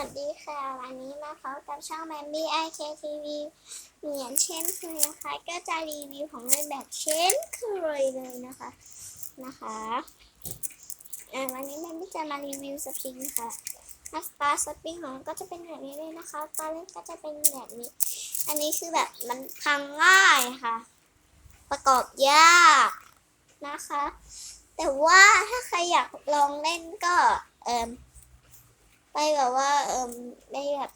วัสดีค่ะ วันนี้มาพบกับช่องแมมบี้ไอเคทีวีเหมือนเช่นเคยนะคะ ก็จะรีวิวของเล่นแบบเช่นเคยเลยนะคะนะคะวันนี้แมมบี้จะมารีวิวสปริงค่ะนักปลาสปริงของก็จะเป็นแบบนี้เลยนะคะตอนเล่นก็จะเป็นแบบนี้ อันนี้คือแบบมันพังง่ายค่ะ ประกอบยากนะคะ แต่ว่าถ้าใครอยากลองเล่นก็เอ่ม ไปแบบว่าเอิมไปแบบ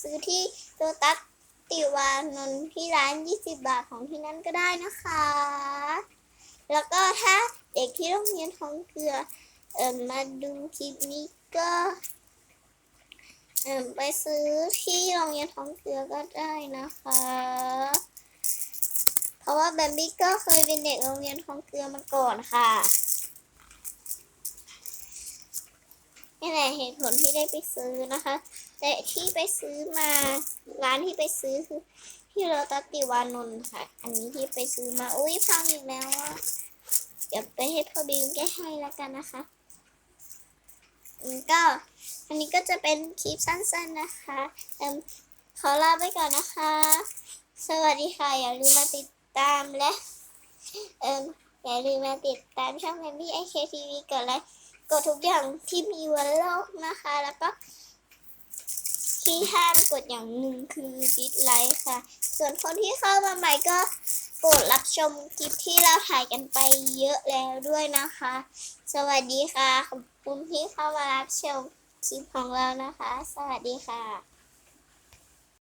ซื้อที่โตตัสติวานนท์ที่ร้าน 20 บาทของที่นั่นก็ได้นะคะ แล้วก็ถ้าเด็กที่โรงเรียนท้องเกลือเอิมาดูคลิปนี้ก็เอิมไปซื้อที่โรงเรียนท้องเกลือก็ได้นะคะ เพราะว่าแบมบี้ก็เคยเป็นเด็กโรงเรียนท้องเกลือมาก่อนค่ะ นี่แหละเหตุผลที่ได้ไปซื้อนะคะ แต่ที่ไปซื้อมาร้านที่ไปซื้อคือที่โรตัสติวานนท์ค่ะ อันนี้ที่ไปซื้อมาอุ้ยพังอีกแล้วอะเดี๋ยวไปให้พ่อบีมแก้ให้แล้วกันนะคะก็อันนี้ก็จะเป็นคลิปสั้นๆนะคะเอ็มขอลาไปก่อนนะคะ สวัสดีค่ะ อย่าลืมมาติดตามและเอ็มอย่าลืมมาติดตามช่องแมมบี้ไอเคทีวีก่อนเลย กดทุกอย่างที่มีบนโลกนะคะ แล้วก็ที่ห้ามกดอย่างหนึ่งคือดิสไลค์ค่ะ ส่วนคนที่เข้ามาใหม่ก็โปรดรับชมคลิปที่เราถ่ายกันไปเยอะแล้วด้วยนะคะ สวัสดีค่ะ ขอบคุณที่เข้ามารับชมคลิปของเรานะคะ สวัสดีค่ะ